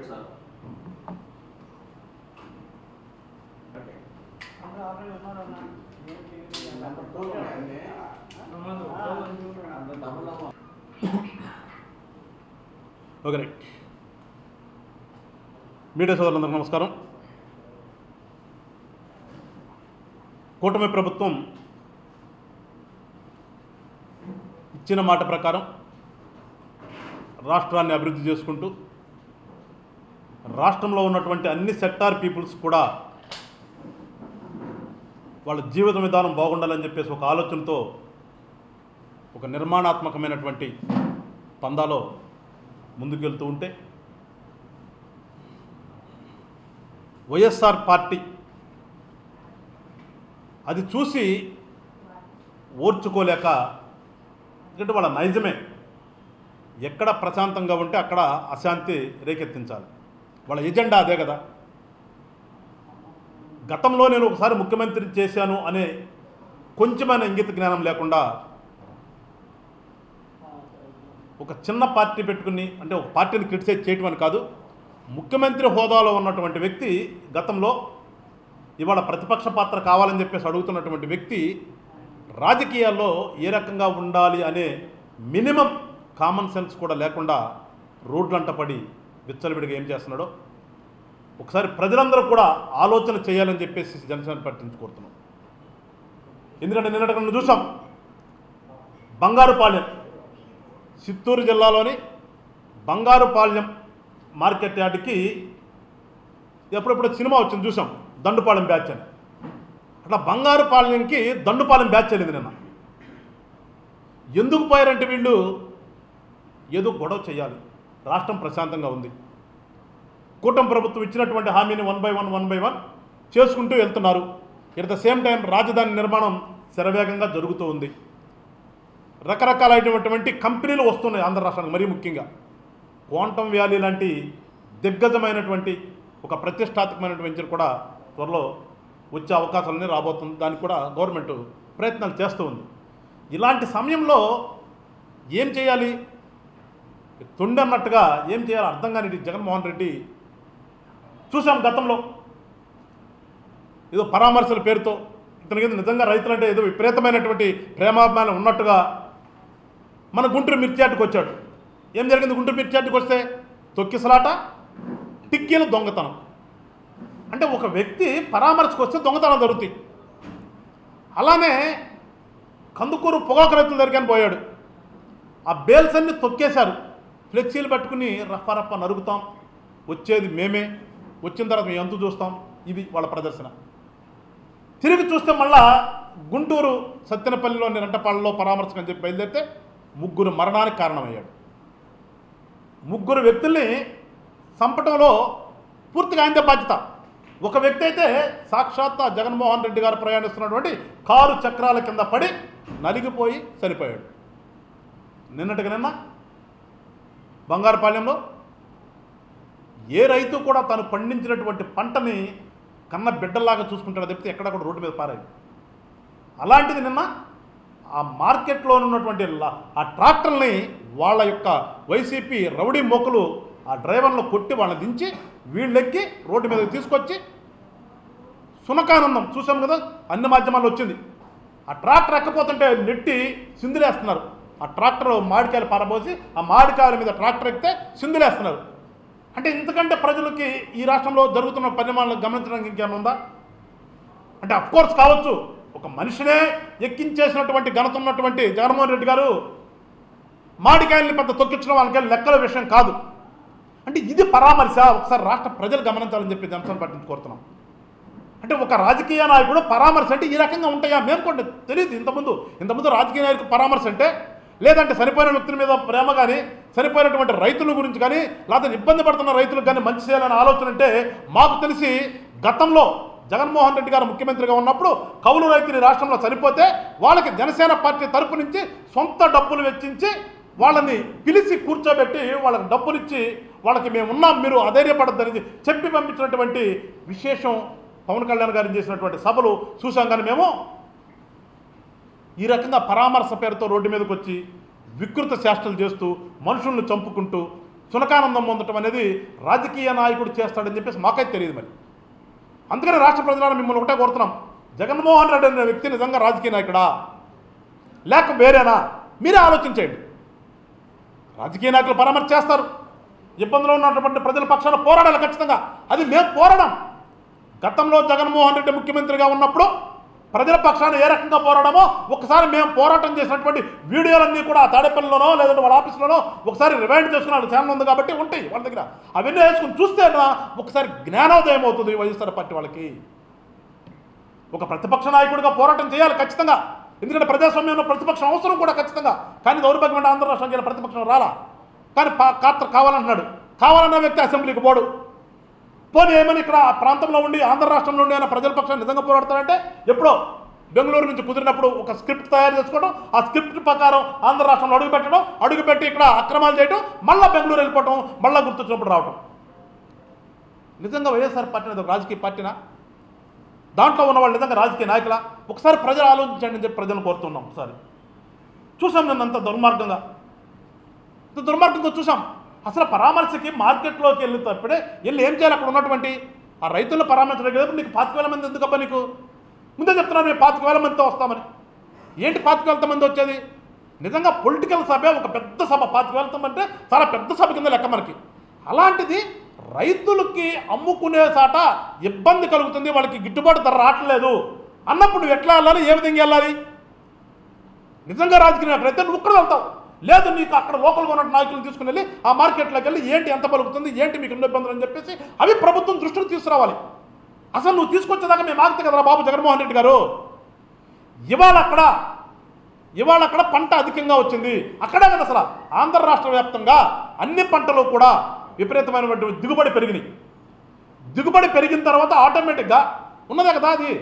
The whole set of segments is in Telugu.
Right sir okay right media సోదరులందరికీ నమస్కారం. కూటమి ప్రభుత్వం ఇచ్చిన మాట ప్రకారం రాష్ట్రాన్ని అభివృద్ధి చేసుకుంటూ రాష్ట్రంలో ఉన్నటువంటి అన్ని సెక్టార్ పీపుల్స్ కూడా వాళ్ళ జీవిత విధానం బాగుండాలని చెప్పేసి ఒక ఆలోచనతో ఒక నిర్మాణాత్మకమైనటువంటి పందాలో ముందుకెళ్తూ ఉంటే వైఎస్ఆర్ పార్టీ అది చూసి ఓర్చుకోలేక ఎందుకంటే వాళ్ళ నైజమే. ఎక్కడ ప్రశాంతంగా ఉంటే అక్కడ అశాంతి రేకెత్తించాలి. వాళ్ళ ఎజెండా అదే కదా. గతంలో నేను ఒకసారి ముఖ్యమంత్రి చేశాను అనే కొంచెమైన ఇంగిత జ్ఞానం లేకుండా ఒక చిన్న పార్టీ పెట్టుకుని అంటే ఒక పార్టీని క్రిటిసైజ్ చేయటం అని కాదు ముఖ్యమంత్రి హోదాలో ఉన్నటువంటి వ్యక్తి గతంలో ఇవాళ ప్రతిపక్ష పాత్ర కావాలని చెప్పేసి అడుగుతున్నటువంటి వ్యక్తి రాజకీయాల్లో ఏ రకంగా ఉండాలి అనే మినిమం కామన్ సెన్స్ కూడా లేకుండా రోడ్లంట పడి విచ్చలవిడిగా ఏం చేస్తున్నాడో? ఒకసారి ప్రజలందరూ కూడా ఆలోచన చేయాలని చెప్పేసి జనసేన పట్టించుకోరుతున్నాం కోరుతున్నాం. ఎందుకంటే నిన్నటి మనం చూసాం. బంగారుపాళ్యం. చిత్తూరు జిల్లాలోని బంగారుపాళ్యం మార్కెట్ యార్డ్కి ఎప్పుడెప్పుడు సినిమా వచ్చింది చూసాం. దండుపాలెం బ్యాచ్ అని. అట్లా బంగారుపాలెంకి దండుపాలెం బ్యాచ్ వెళ్ళింది నిన్న. ఎందుకు పోయారంటే వీళ్ళు? ఏదో గొడవ చేయాలి. రాష్ట్రం ప్రశాంతంగా ఉంది. కూటమి ప్రభుత్వం ఇచ్చినటువంటి హామీని one by one one by one చేసుకుంటూ వెళ్తున్నారు. ఎట్ ద సేమ్ టైం రాజధాని నిర్మాణం శరవేగంగా జరుగుతూ ఉంది. రకరకాలైనటువంటి కంపెనీలు వస్తున్నాయి ఆంధ్ర రాష్ట్రానికి మరీ ముఖ్యంగా. క్వాంటమ్ వ్యాలీ లాంటి దిగ్గజమైనటువంటి ఒక ప్రతిష్టాత్మకమైనటువంటి వెంచర్ కూడా త్వరలో వచ్చే అవకాశాలన్నీ రాబోతుంది. దానికి కూడా గవర్నమెంట్ ప్రయత్నాలు చేస్తూ ఉంది. ఇలాంటి సమయంలో ఏం చేయాలి? తొండి అన్నట్టుగా ఏం చేయాలో అర్థం కాని జగన్మోహన్ రెడ్డి చూసాం గతంలో. ఏదో పరామర్శల పేరుతో ఇతనికి నిజంగా రైతులంటే ఏదో విపరీతమైనటువంటి ప్రేమాభిమానం ఉన్నట్టుగా మన గుంటూరు మిర్చియాటికి వచ్చాడు. ఏం జరిగింది గుంటూరు మిర్చియాటికి వస్తే? తొక్కిసలాట టిక్కీలు దొంగతనం. అంటే ఒక వ్యక్తి పరామర్శకు వస్తే దొంగతనం జరుగుతాయి. అలానే కందుకూరు పొగాకు రైతుల దగ్గరికి పోయాడు. ఆ బేల్స్ అన్ని తొక్కేశారు. ఫ్లెక్సీలు పట్టుకుని రఫ రఫ నరుగుతాం వచ్చేది మేమే. వచ్చిన తర్వాత మేము ఎంత చూస్తాం? ఇది వాళ్ళ ప్రదర్శన. తిరిగి చూస్తే మళ్ళా గుంటూరు సత్తెనపల్లిలోని రెంటపాళ్ళలో పరామర్శకం అని చెప్పి బయలుదేరితే ముగ్గురు మరణానికి కారణమయ్యాడు. ముగ్గురు వ్యక్తుల్ని చంపటంలో పూర్తిగా ఆయనదే బాధ్యత. ఒక వ్యక్తి అయితే సాక్షాత్ జగన్మోహన్ రెడ్డి గారు ప్రయాణిస్తున్నటువంటి కారు చక్రాల కింద పడి నలిగిపోయి చనిపోయాడు. నిన్నటికి నిన్న బంగారుపాలెంలో ఏ రైతు కూడా తను పండించినటువంటి పంటని కన్న బిడ్డల్లాగా చూసుకుంటాడు తప్పితే ఎక్కడ కూడా రోడ్డు మీద పారాయి అలాంటిది నిన్న ఆ మార్కెట్లో ఉన్నటువంటి ఆ ట్రాక్టర్ని వాళ్ళ యొక్క వైసీపీ రౌడీ మోకలు ఆ డ్రైవర్లను కొట్టి వాళ్ళని దించి వీళ్ళెక్కి రోడ్డు మీద తీసుకొచ్చి సునకానందం చూసాం కదా అన్ని మాధ్యమాల్లో వచ్చింది. ఆ ట్రాక్టర్ ఎక్కపోతుంటే నెట్టి సిందులేస్తున్నారు. ఆ ట్రాక్టర్ మామిడికాయలు పారబోసి ఆ మామిడికాయల మీద ట్రాక్టర్ ఎక్కితే సింధులేస్తున్నారు అంటే ఇంతకంటే ప్రజలకి ఈ రాష్ట్రంలో జరుగుతున్న పరిణామాలను గమనించడానికి ఇంకేమైనా అంటే కోర్స్ కావచ్చు. ఒక మనిషినే ఎక్కించేసినటువంటి ఘనత ఉన్నటువంటి జగన్మోహన్ రెడ్డి గారు మాడికాయల్ని పెద్ద తొక్కించడం వాళ్ళకి లెక్కల విషయం కాదు. అంటే ఇది పరామర్శ ఒకసారి రాష్ట్ర ప్రజలు గమనించాలని చెప్పి అంశాన్ని పట్టించి కోరుతున్నాం. అంటే ఒక రాజకీయ నాయకుడు పరామర్శ అంటే ఈ రకంగా ఉంటాయా? మేము కూడా తెలియదు ఇంతకుముందు. ఇంతకుముందు రాజకీయ నాయకుడు పరామర్శ అంటే లేదంటే చనిపోయిన వ్యక్తుల మీద ప్రేమ కానీ చనిపోయినటువంటి రైతుల గురించి కానీ లేకపోతే ఇబ్బంది పడుతున్న రైతులకు కానీ మంచి చేయాలనే ఆలోచన అంటే మాకు తెలిసి గతంలో జగన్మోహన్ రెడ్డి గారు ముఖ్యమంత్రిగా ఉన్నప్పుడు కౌలు రైతులు రాష్ట్రంలో చనిపోతే వాళ్ళకి జనసేన పార్టీ తరపు నుంచి సొంత డబ్బులు వెచ్చించి వాళ్ళని పిలిచి కూర్చోబెట్టి వాళ్ళకి డబ్బులిచ్చి వాళ్ళకి మేము ఉన్నాం మీరు అధైర్యపడద్దని చెప్పి పంపించినటువంటి విశేషం పవన్ కళ్యాణ్ గారు చేసినటువంటి సభలు చూసాం కానీ మేము ఈ రకంగా పరామర్శ పేరుతో రోడ్డు మీదకి వచ్చి వికృత చేష్టలు చేస్తూ మనుషుల్ని చంపుకుంటూ సునకానందం పొందటం అనేది రాజకీయ నాయకుడు చేస్తాడని చెప్పేసి మాకైతే తెలియదు మరి. అందుకని రాష్ట్ర ప్రజలను మిమ్మల్ని ఒకటే కోరుతున్నాం. జగన్మోహన్ రెడ్డి అనే వ్యక్తి నిజంగా రాజకీయ నాయకుడా? లేక వేరేనా? మీరే ఆలోచించేయండి రాజకీయ నాయకులు పరామర్శ చేస్తారు. ఇబ్బందులో ఉన్నటువంటి ప్రజల పక్షాన పోరాడాలి ఖచ్చితంగా. అది మేము పోరాడాం. గతంలో జగన్మోహన్ రెడ్డి ముఖ్యమంత్రిగా ఉన్నప్పుడు ప్రజల పక్షాన ఏ రకంగా పోరాడమో ఒకసారి మేము పోరాటం చేసినటువంటి వీడియోలన్నీ కూడా తాడేపల్లిలోనో లేదంటే వాళ్ళ ఆఫీస్లోనో ఒకసారి రివైండ్ చేసుకుని ఛానల్ ఉంది కాబట్టి ఉంటాయి వాళ్ళ దగ్గర. అవన్నీ వేసుకుని చూస్తే ఒకసారి జ్ఞానోదయం అవుతుంది వైఎస్ఆర్ పార్టీ వాళ్ళకి. ఒక ప్రతిపక్ష నాయకుడిగా పోరాటం చేయాలి ఖచ్చితంగా. ఎందుకంటే ప్రజాస్వామ్యంలో ప్రతిపక్షం అవసరం కూడా ఖచ్చితంగా. కానీ దౌర్భాగ్యమైన ఆంధ్ర రాష్ట్రం ప్రతిపక్షం రాలా? కానీ పా కాత్ర కావాలంటున్నాడు. కావాలన్న వ్యక్తి అసెంబ్లీకి పోడు. పోనీ ఏమని ఇక్కడ ఆ ప్రాంతంలో ఉండి ఆంధ్ర రాష్ట్రంలో ఉండి ఆయన ప్రజల పక్షాన్ని నిజంగా పోరాడతారంటే ఎప్పుడో బెంగళూరు నుంచి కుదిరినప్పుడు ఒక స్క్రిప్ట్ తయారు చేసుకోవడం ఆ స్క్రిప్ట్ ప్రకారం ఆంధ్ర రాష్ట్రంలో అడుగుపెట్టడం అడుగుపెట్టి ఇక్కడ అక్రమాలు చేయడం మళ్ళీ బెంగళూరు వెళ్ళిపోవడం మళ్ళీ గుర్తొచ్చినప్పుడు రావడం నిజంగా వైఎస్ఆర్ పార్టీ అనేది ఒక రాజకీయ పార్టీనా? దాంట్లో ఉన్నవాళ్ళు నిజంగా రాజకీయ నాయకుల? ఒకసారి ప్రజలు ఆలోచించండి అని చెప్పి ప్రజలను కోరుతున్నాం ఒకసారి. చూసాం నన్ను అంత దుర్మార్గంగా. ఇంత దుర్మార్గంగా చూసాం. అసలు పరామర్శకి మార్కెట్లోకి వెళ్ళేటప్పుడే వెళ్ళి ఏం చేయాలి అక్కడ ఉన్నటువంటి ఆ రైతులను పరామర్శించడం నీకు పాతిక వేల మంది ఎందుకబ్బా నీకు? ముందే చెప్తున్నాను మేము పాతిక వేల మందితో వస్తామని ఏంటి పాతిక వేలతో మంది వచ్చేది? నిజంగా పొలిటికల్ సభ ఒక పెద్ద సభ. పాతిక వేలతో అంటే చాలా పెద్ద సభ కింద లెక్క మనకి. అలాంటిది రైతులకి అమ్ముకునే సాట ఇబ్బంది కలుగుతుంది. వాళ్ళకి గిట్టుబాటు ధర రావట్లేదు. అన్నప్పుడు నువ్వు ఎట్లా వెళ్ళాలి? ఏ విధంగా వెళ్ళాలి? నిజంగా రాజకీయ అయితే నువ్వు ఇక్కడ వెళ్తావు. లేదు నీకు అక్కడ లోకల్గా ఉన్న నాయకులను తీసుకుని వెళ్ళి ఆ మార్కెట్లోకి వెళ్ళి ఏంటి ఎంత పలుకుతుంది ఏంటి మీకు ఇబ్బందులు అని చెప్పేసి అవి ప్రభుత్వం దృష్టికి తీసుకురావాలి. అసలు నువ్వు తీసుకొచ్చేదాకా మేము ఆగితే కదరా బాబు జగన్మోహన్ రెడ్డి గారు? ఇవాళ అక్కడ ఇవాళ అక్కడ పంట అధికంగా వచ్చింది. అక్కడే కదా అసలు ఆంధ్ర రాష్ట్ర వ్యాప్తంగా అన్ని పంటలు కూడా విపరీతమైనటువంటి దిగుబడి పెరిగినాయి. దిగుబడి పెరిగిన తర్వాత ఆటోమేటిక్గా ఉన్నదే కదా అది.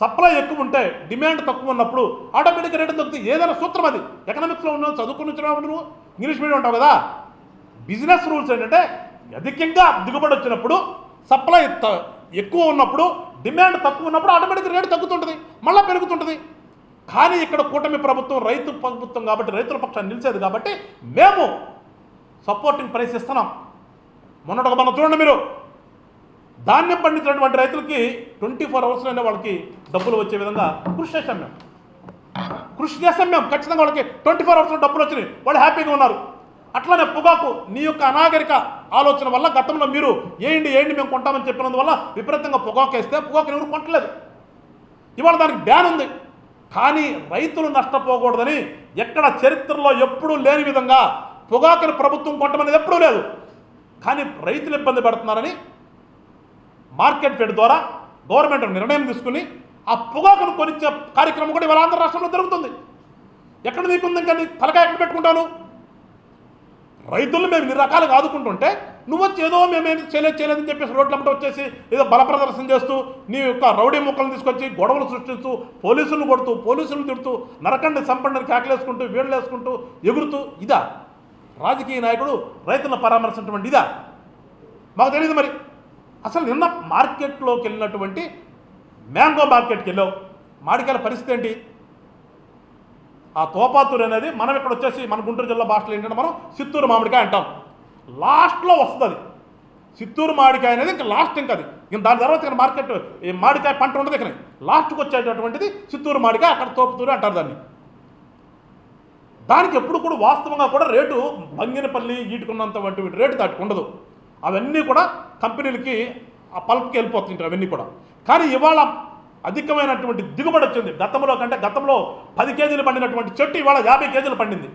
సప్లై ఎక్కువ ఉంటే డిమాండ్ తక్కువ ఉన్నప్పుడు ఆటోమేటిక్గా రేటు తగ్గుతుంది. ఏదైనా సూత్రం అది. ఎకనామిక్స్లో ఉన్న చదువుకుని వచ్చిన నువ్వు ఇంగ్లీష్ మీడియం ఉంటావు కదా. బిజినెస్ రూల్స్ ఏంటంటే అధికంగా దిగుబడి వచ్చినప్పుడు సప్లై త- ఎక్కువ ఉన్నప్పుడు డిమాండ్ తక్కువ ఉన్నప్పుడు ఆటోమేటిక్గా రేటు తగ్గుతుంటుంది. మళ్ళీ పెరుగుతుంటుంది. కానీ ఇక్కడ కూటమి ప్రభుత్వం రైతు ప్రభుత్వం కాబట్టి రైతుల పక్షాన్ని నిలిచేది కాబట్టి మేము సపోర్టింగ్ ప్రైస్ ఇస్తున్నాం. మొన్నటి మనం చూడండి మీరు. ధాన్యం పండించినటువంటి రైతులకి ట్వంటీ ఫోర్ అవర్స్లోనే వాళ్ళకి డబ్బులు వచ్చే విధంగా కృషి చేశాం మేము. కృషి చేస్తాం మేము. ఖచ్చితంగా వాళ్ళకి ట్వంటీ ఫోర్ అవర్స్లో డబ్బులు వచ్చినాయి. వాళ్ళు హ్యాపీగా ఉన్నారు. అట్లానే పొగాకు నీ యొక్క అనాగరిక ఆలోచన వల్ల గతంలో మీరు ఏంటి ఏంటి మేము కొంటామని చెప్పినందువల్ల విపరీతంగా పొగాకు వేస్తే పొగాకు ఎవరు కొంటలేదు ఇవాళ దానికి బ్యాన్ ఉంది. కానీ రైతులు నష్టపోకూడదని ఎక్కడ చరిత్రలో ఎప్పుడూ లేని విధంగా పొగాకుని ప్రభుత్వం కొంటమనేది ఎప్పుడూ లేదు. కానీ రైతులు ఇబ్బంది పడుతున్నారని మార్కెట్ ఫెడ్ ద్వారా గవర్నమెంట్ నిర్ణయం తీసుకుని ఆ పొగాకును కొనిచ్చే కార్యక్రమం కూడా ఇవాళ ఆంధ్ర రాష్ట్రంలో జరుగుతుంది. ఎక్కడ నీకుంది ఇంకా నీ తలకాయ ఎక్కడ పెట్టుకుంటాను రైతులను మేము ఇన్ని రకాలుగా ఆదుకుంటుంటే నువ్వు వచ్చి ఏదో మేమేం చేయలేదు చేయలేదని చెప్పేసి రోడ్లమ్మట వచ్చేసి ఏదో బల ప్రదర్శన చేస్తూ నీ యొక్క రౌడీ ముక్కలను తీసుకొచ్చి గొడవలు సృష్టిస్తూ పోలీసులను కొడుతూ పోలీసులను తిడుతూ నరకండి సంపండిని కేకలేసుకుంటూ వీళ్ళు వేసుకుంటూ ఎగురుతూ ఇదా? రాజకీయ నాయకుడు రైతులను పరామర్శించడం ఇదా? మాకు తెలియదు మరి. అసలు నిన్న మార్కెట్లోకి వెళ్ళినటువంటి మ్యాంగో మార్కెట్కి వెళ్ళావు. మాడికాయల పరిస్థితి ఏంటి? ఆ తోపాతూరు అనేది మనం ఇక్కడ వచ్చేసి మన గుంటూరు జిల్లా భాషలో ఏంటంటే మనం చిత్తూరు మామిడికాయ అంటాం. లాస్ట్లో వస్తుంది. అది చిత్తూరు మామిడికాయ అనేది ఇంకా లాస్ట్ ఇంకా అది. ఇంకా దాని తర్వాత ఇక్కడ మార్కెట్ ఈ మామిడికాయ పంట ఉండదు ఇక్కడ. లాస్ట్కి వచ్చేటటువంటిది చిత్తూరు మామిడికాయ అక్కడ తోపుతూరు అంటారు దాన్ని. దానికి ఎప్పుడు కూడా వాస్తవంగా కూడా రేటు బంగినపల్లి ఈటుకున్నంత వంటి రేటు దాటికి ఉండదు. అవన్నీ కూడా కంపెనీలకి ఆ పల్ప్కి వెళ్ళిపోతుంటారు అవన్నీ కూడా. కానీ ఇవాళ అధికమైనటువంటి దిగుబడి వచ్చింది. గతంలో కంటే గతంలో పది కేజీలు పండినటువంటి చెట్టు ఇవాళ యాభై కేజీలు పండింది.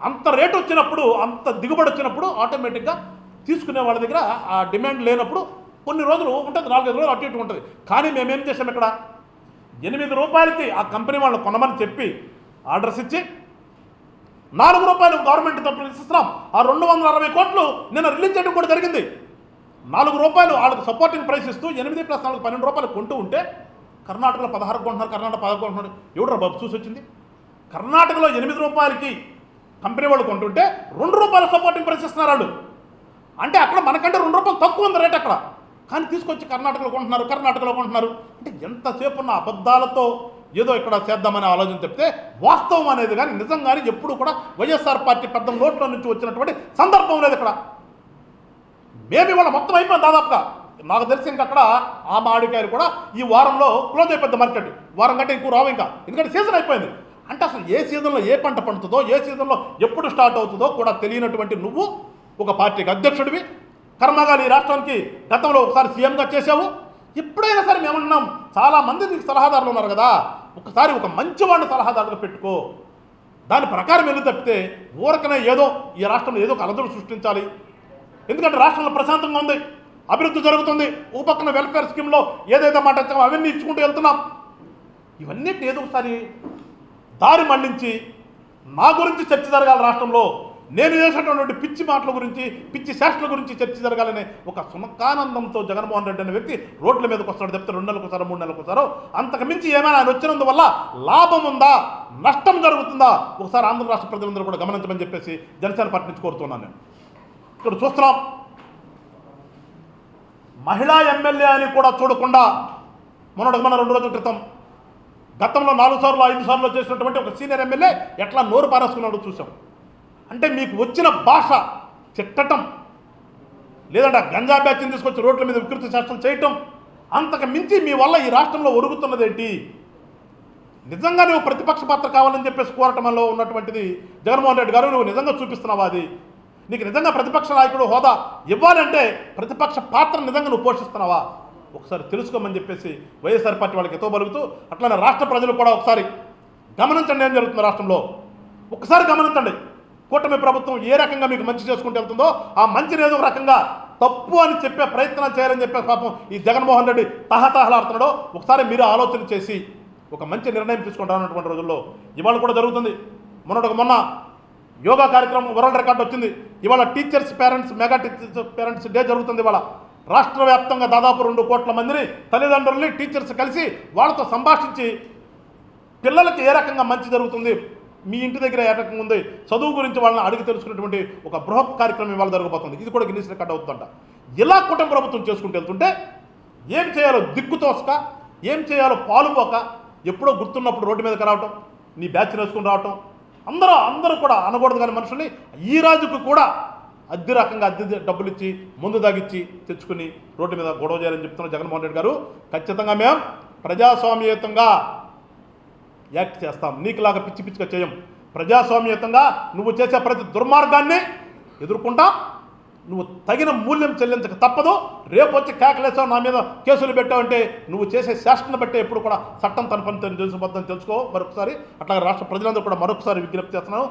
అంత రేటు వచ్చినప్పుడు అంత దిగుబడి వచ్చినప్పుడు ఆటోమేటిక్గా తీసుకునే వాళ్ళ దగ్గర ఆ డిమాండ్ లేనప్పుడు కొన్ని రోజులు ఉంటుంది నాలుగైదు రోజులు అటు ఇటు ఉంటుంది. కానీ మేమేం చేసాం ఇక్కడ? ఎనిమిది రూపాయలకి ఆ కంపెనీ వాళ్ళు కొనమని చెప్పి ఆర్డర్స్ ఇచ్చి నాలుగు రూపాయలు గవర్నమెంట్ తరపున ఇస్తున్నాం. ఆ రెండు వందల అరవై కోట్లు నిన్న రిలీజ్ చేయడం కూడా జరిగింది. నాలుగు రూపాయలు వాళ్ళకి సపోర్టింగ్ ప్రైస్ ఇస్తూ ఎనిమిది ప్లస్ నాలుగు పన్నెండు రూపాయలు కొంటూ ఉంటే కర్ణాటకలో పదహారు కొంటున్నారు కర్ణాటక పదహారు కొంటున్నారు. ఎవడరా బాబు చూసి వచ్చింది? కర్ణాటకలో ఎనిమిది రూపాయలకి కంపెనీ వాళ్ళు కొంటుంటే రెండు రూపాయల సపోర్టింగ్ ప్రైస్ ఇస్తున్నారు వాళ్ళు. అంటే అక్కడ మనకంటే రెండు రూపాయలు తక్కువ ఉంది రేట్ అక్కడ. కానీ తీసుకొచ్చి కర్ణాటకలో కొంటున్నారు కర్ణాటకలో కొంటున్నారు. అంటే ఎంతసేపు ఉన్న అబద్ధాలతో ఏదో ఇక్కడ చేద్దామనే ఆలోచన చెప్తే వాస్తవం అనేది కానీ నిజం కానీ ఎప్పుడు కూడా వైఎస్ఆర్ పార్టీ పెద్ద నోట్ల నుంచి వచ్చినటువంటి సందర్భం లేదు ఇక్కడ. మేబీ వాళ్ళ మొత్తం అయిపోయింది దాదాపుగా. నాకు తెలిసి ఇంకా అక్కడ ఆ మామిడికాయలు కూడా ఈ వారంలో క్లోజ్ అయిపోద్ది మార్కెట్. వారం కంటే ఇంకో రావు ఇంకా. ఎందుకంటే సీజన్ అయిపోయింది. అంటే అసలు ఏ సీజన్లో ఏ పంట పండుతుందో ఏ సీజన్లో ఎప్పుడు స్టార్ట్ అవుతుందో కూడా తెలియనటువంటి నువ్వు ఒక పార్టీకి అధ్యక్షుడివి. కర్మగాలి ఈ రాష్ట్రానికి గతంలో ఒకసారి సీఎంగా చేసావు ఎప్పుడైనా సరే మేమన్నాం చాలా మంది నీకు సలహాదారులు ఉన్నారు కదా. ఒకసారి ఒక మంచివాడిని సలహాదారుగా పెట్టుకో. దాని ప్రకారం వెళ్ళి తప్పితే ఊరకనే ఏదో ఈ రాష్ట్రంలో ఏదో ఒక అలజడు సృష్టించాలి. ఎందుకంటే రాష్ట్రంలో ప్రశాంతంగా ఉంది అభివృద్ధి జరుగుతుంది ఓ పక్కన వెల్ఫేర్ స్కీమ్లో ఏదైతే మాట అవన్నీ ఇచ్చుకుంటూ వెళ్తున్నాం. ఇవన్నిటిని ఏదో ఒకసారి దారి మళ్ళించి నా గురించి చర్చ జరగాలి రాష్ట్రంలో. నేను చేసినటువంటి పిచ్చి మాటల గురించి పిచ్చి శాస్త్రాల గురించి చర్చ జరగాలనే ఒక సునకానందంతో జగన్మోహన్ రెడ్డి అనే వ్యక్తి రోడ్ల మీదకి వస్తాడు చెప్తే రెండు నెలలకు ఒకసారో మూడు నెలలకు ఒకసారో అంతకు మించి ఏమైనా ఆయన వచ్చినందువల్ల లాభం ఉందా? నష్టం జరుగుతుందా? ఒకసారి ఆంధ్ర రాష్ట్ర ప్రజలందరూ కూడా గమనించమని చెప్పేసి జనసేన పార్టీ నుంచి కోరుతున్నాను నేను. ఇక్కడ చూస్తున్నాం. మహిళా ఎమ్మెల్యే అని కూడా చూడకుండా మొన్నటి మన రెండు రోజుల క్రితం గతంలో నాలుగు సార్లు ఐదు సార్లు చేసినటువంటి ఒక సీనియర్ ఎమ్మెల్యే ఎట్లా నోరు పారేసుకున్నాడో చూసాం అంటే మీకు వచ్చిన భాష చిట్టటం లేదంటే గంజా బ్యాచ్ని తీసుకొచ్చి రోడ్ల మీద వికృతి శాస్త్రం చేయటం అంతకు మించి మీ వల్ల ఈ రాష్ట్రంలో ఒరుగుతున్నదేంటి? నిజంగా నువ్వు ప్రతిపక్ష పాత్ర కావాలని చెప్పేసి కోరటంలో ఉన్నటువంటిది జగన్మోహన్ రెడ్డి గారు నువ్వు నిజంగా చూపిస్తున్నావా అది? నీకు నిజంగా ప్రతిపక్ష నాయకుడు హోదా ఇవ్వాలంటే ప్రతిపక్ష పాత్ర నిజంగా నువ్వు పోషిస్తున్నావా? ఒకసారి తెలుసుకోమని చెప్పేసి వైఎస్ఆర్ పార్టీ వాళ్ళకి ఎతో బలుగుతూ అట్లనే రాష్ట్ర ప్రజలు కూడా ఒకసారి గమనించండి ఏం జరుగుతుంది రాష్ట్రంలో. ఒకసారి గమనించండి. కూటమి ప్రభుత్వం ఏ రకంగా మీకు మంచి చేసుకుంటూ వెళ్తుందో ఆ మంచిని ఏదో ఒక రకంగా తప్పు అని చెప్పే ప్రయత్నం చేయాలని చెప్పే పాపం ఈ జగన్మోహన్ రెడ్డి తహతహలాడుతున్నాడో ఒకసారి మీరు ఆలోచన చేసి ఒక మంచి నిర్ణయం తీసుకుంటారన్నటువంటి రోజుల్లో ఇవాళ కూడా జరుగుతుంది. మొన్నటికి మొన్న యోగా కార్యక్రమం వరల్డ్ రికార్డ్ వచ్చింది. ఇవాళ teachers parents mega teachers parents day జరుగుతుంది ఇవాళ. రాష్ట్ర వ్యాప్తంగా దాదాపు రెండు కోట్ల మందిని తల్లిదండ్రుల్ని టీచర్స్ కలిసి వాళ్ళతో సంభాషించి పిల్లలకి ఏ రకంగా మంచి జరుగుతుంది మీ ఇంటి దగ్గర ఏ రకంగా ఉంది చదువు గురించి వాళ్ళని అడిగి తెలుసుకున్నటువంటి ఒక బృహత్ కార్యక్రమం ఇవాళ జరగబోతుంది. ఇది కూడా గిన్నీస్ రికార్డ్ అవుతుందంట. ఇలా కుటుంబ ప్రభుత్వం చేసుకుంటూ వెళ్తుంటే ఏం చేయాలో దిక్కుతోసక ఏం చేయాలో పాలుపోక ఎప్పుడో గుర్తున్నప్పుడు రోడ్డు మీదకి రావటం నీ బ్యాచ్ వేసుకుని రావటం అందరూ అందరూ కూడా అనకూడదు కానీ మనుషుల్ని ఈ రాజుకు కూడా అద్దె రకంగా అద్దె డబ్బులు ఇచ్చి ముందు దాగిచ్చి తెచ్చుకుని రోడ్డు మీద గొడవ చేయాలని చెప్తున్న జగన్మోహన్ రెడ్డి గారు. ఖచ్చితంగా మేము ప్రజాస్వామ్యయుతంగా యాక్ట్ చేస్తాం. నీకులాగా పిచ్చి పిచ్చిగా చేయం. ప్రజాస్వామ్యతంగా నువ్వు చేసే ప్రతి దుర్మార్గాన్ని ఎదుర్కొంటాం. నువ్వు తగిన మూల్యం చెల్లించక తప్పదు. రేపు వచ్చి కేకలేసావు నా మీద కేసులు పెట్టావంటే నువ్వు చేసే శాసనం బట్టే ఎప్పుడు కూడా చట్టం తన పని తెలుసుబద్దని తెలుసుకో. మరొకసారి అట్లాగే రాష్ట్ర ప్రజలందరూ కూడా మరొకసారి విజ్ఞప్తి చేస్తున్నాను.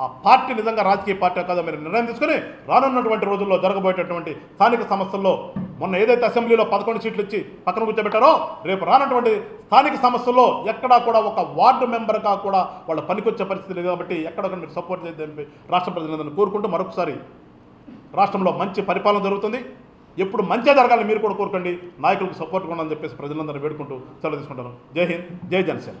ఆ పార్టీ నిజంగా రాజకీయ పార్టీ కాదో మీరు నిర్ణయం తీసుకుని రానున్నటువంటి రోజుల్లో జరగబోయేటటువంటి స్థానిక సమస్యల్లో మొన్న ఏదైతే అసెంబ్లీలో పదకొండు సీట్లు ఇచ్చి పక్కన కూర్చోబెట్టారో రేపు రానటువంటి స్థానిక సమస్యల్లో ఎక్కడా కూడా ఒక వార్డు మెంబర్గా కూడా వాళ్ళ పనికొచ్చే పరిస్థితి లేదు కాబట్టి ఎక్కడ మీరు సపోర్ట్ చేయదని రాష్ట్ర ప్రజలందరినీ కోరుకుంటూ మరొకసారి రాష్ట్రంలో మంచి పరిపాలన జరుగుతుంది. ఎప్పుడు మంచిగా జరగాలని మీరు కూడా కోరుకోండి. నాయకులకు సపోర్ట్ ఉండని చెప్పేసి ప్రజలందరూ వేడుకుంటూ సెలవు తీసుకుంటాను. జై హింద్ జై జనసేన.